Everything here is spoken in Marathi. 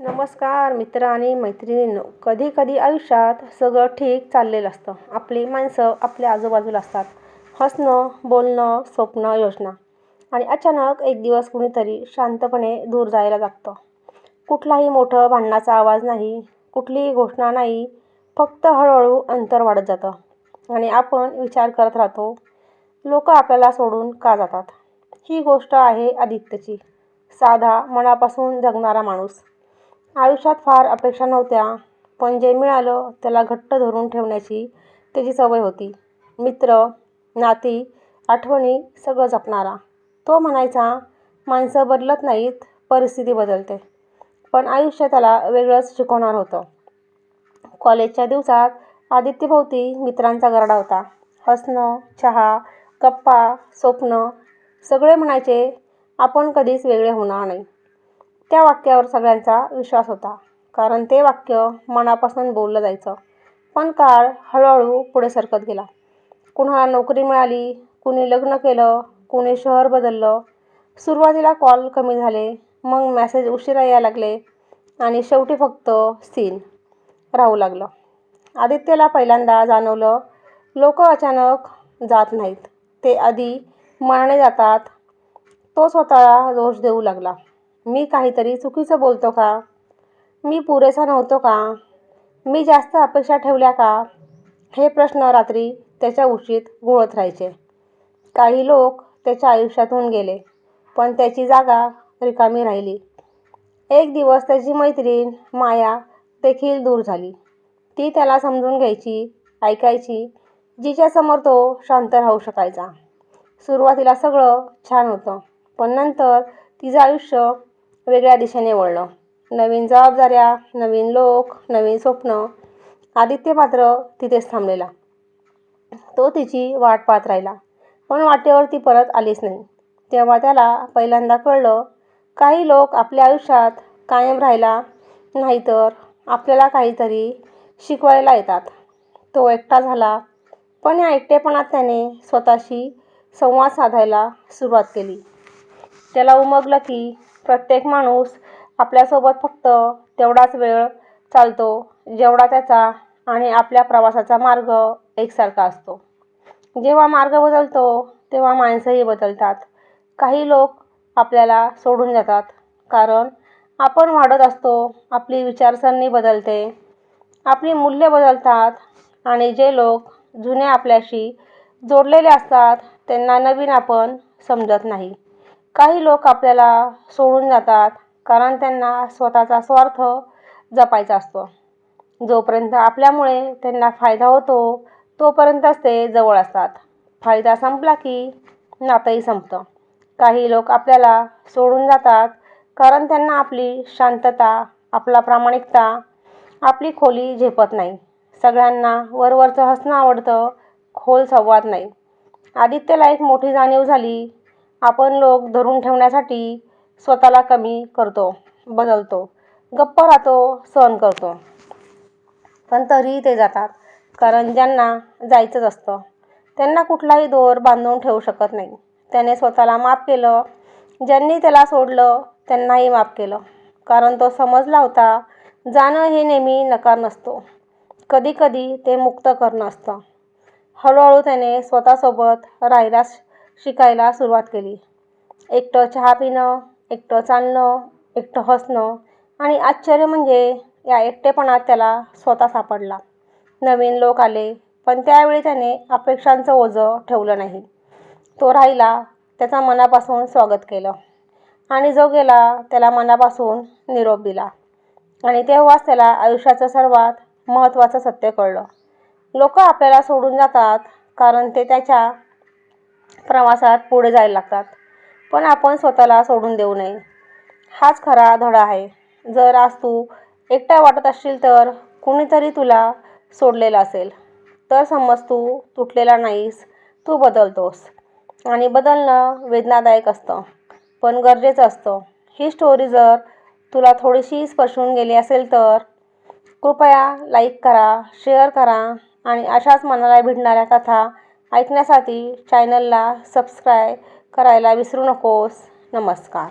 नमस्कार मित्र आणि मैत्रिणींनो कधी कधी आयुष्यात सगळं ठीक चाललेलं असतं. आपली माणसं आपल्या आजूबाजूला असतात. हसणं बोलणं स्वप्न योजना. आणि अचानक एक दिवस कुणीतरी शांतपणे दूर जायला लागतं. कुठलाही मोठं भांडणाचा आवाज नाही कुठलीही घोषणा नाही फक्त हळूहळू अंतर वाढत जातं. आणि आपण विचार करत राहतो लोक आपल्याला सोडून का जातात? ही गोष्ट आहे आदित्यची. साधा मनापासून जगणारा माणूस. आयुष्यात फार अपेक्षा नव्हत्या पण जे मिळालं त्याला घट्ट धरून ठेवण्याची त्याची सवय होती. मित्र नाती आठवणी सगळं जपणारा. तो म्हणायचा माणसं बदलत नाहीत परिस्थिती बदलते. पण आयुष्य त्याला वेगळंच शिकवणार होतं. कॉलेजच्या दिवसात आदित्यभोवती मित्रांचा गरडा होता. हसणं चहा गप्पा स्वप्न सगळे म्हणायचे आपण कधीच वेगळे होणार नाही. त्या वाक्यावर सगळ्यांचा विश्वास होता. कारण ते वाक्य मनापासून बोललं जायचं. पण काळ हळूहळू पुढे सरकत गेला. कुणाला नोकरी मिळाली कुणी लग्न केलं कुणी शहर बदललं. सुरुवातीला कॉल कमी झाले मग मॅसेज उशिरा यायला लागले आणि शेवटी फक्त सीन राहू लागलं. आदित्यला पहिल्यांदा जाणवलं लोक अचानक जात नाहीत. ते आधी मनाने जातात तो स्वतःला दोष देऊ लागला. मी काहीतरी चुकीचं बोलतो का? मी पुरेसा नव्हतो का? मी जास्त अपेक्षा ठेवल्या का? हे प्रश्न रात्री त्याच्या उशीत घोळत राहायचे. काही लोक त्याच्या आयुष्यातून गेले पण त्याची जागा रिकामी राहिली. एक दिवस त्याची मैत्रीण माया देखील दूर झाली. ती त्याला समजून घ्यायची ऐकायची जिच्यासमोर तो शांत राहू शकायचा. सुरुवातीला सगळं छान होतं पण नंतर तिचं आयुष्य वेगळ्या दिशेने वळलं नवीन जबाबदाऱ्या नवीन लोक नवीन स्वप्न. आदित्य मात्र तिथेच थांबलेला. तो तिची वाट पाहत राहिला. पण वाटेवर ती परत आलीच नाही. तेव्हा त्याला पहिल्यांदा कळलं काही लोक आपल्या आयुष्यात कायम राहिला नाहीतर आपल्याला काहीतरी शिकवायला येतात. तो एकटा झाला पण या एकटेपणात त्याने स्वतःशी संवाद साधायला सुरुवात केली. त्याला उमगलं की प्रत्येक माणूस आपल्यासोबत फक्त तेवढाच वेळ चालतो जेवढा त्याचा आणि आपल्या प्रवासाचा मार्ग एकसारखा असतो. जेव्हा मार्ग बदलतो तेव्हा माणसंही बदलतात. काही लोक आपल्याला सोडून जातात कारण आपण वाढत असतो आपली विचारसरणी बदलते आपली मूल्य बदलतात आणि जे लोक जुने आपल्याशी जोडलेले असतात त्यांना नवीन आपण समजत नाही. काही लोक आपल्याला सोडून जातात कारण त्यांना स्वतःचा स्वार्थ जपायचा असतो. जोपर्यंत आपल्यामुळे त्यांना फायदा होतो तोपर्यंतच ते जवळ असतात. फायदा संपला की नातंही संपतं. काही लोक आपल्याला सोडून जातात कारण त्यांना आपली शांतता आपला प्रामाणिकता आपली खोली झेपत नाही. सगळ्यांना वरवरचं हसणं आवडतं खोल संवाद नाही. आदित्यला एक मोठी जाणीव झाली आपण लोक धरून ठेवण्यासाठी स्वतःला कमी करतो बदलतो गप्प राहतो सहन करतो. पण तरीही ते जातात कारण ज्यांना जायचंच असतं त्यांना कुठलाही दोर बांधून ठेवू शकत नाही. त्याने स्वतःला माफ केलं ज्यांनी त्याला सोडलं त्यांनाही माफ केलं. कारण तो समजला होता जाणं हे नेहमी नकार नसतो. कधीकधी ते मुक्त करणं असतं. हळूहळू त्याने स्वतःसोबत राहायला शिकायला सुरुवात केली. एकटं चहा पिणं एकटं चालणं एकटं हसणं आणि आश्चर्य म्हणजे या एकटेपणात त्याला स्वतः सापडला. नवीन लोक आले पण त्यावेळी त्याने अपेक्षांचं ओझं ठेवलं नाही. तो राहिला त्याचा मनापासून स्वागत केलं आणि जो गेला त्याला मनापासून निरोप दिला आणि तेव्हाच त्याला आयुष्याचं सर्वात महत्त्वाचं सत्य कळलं. लोक आपल्याला सोडून जातात कारण ते त्याच्या प्रवासात पुढे जायला लागतात. पण आपण स्वतःला सोडून देऊ नये. हाच खरा धडा आहे. जर आज तू एकटा वाटत असशील तर कुणीतरी तुला सोडलेला असेल. तर समज तू तुटलेला नाहीस तू बदलतोस. आणि बदलणं वेदनादायक असतं पण गरजेचं असतं. ही स्टोरी जर तुला थोडीशी स्पर्शून गेली असेल तर कृपया लाईक करा शेअर करा आणि अशाच मनाला भिडणाऱ्या कथा ऐकण्यासाठी चॅनलला सबस्क्राय करायला विसरू नकोस. नमस्कार.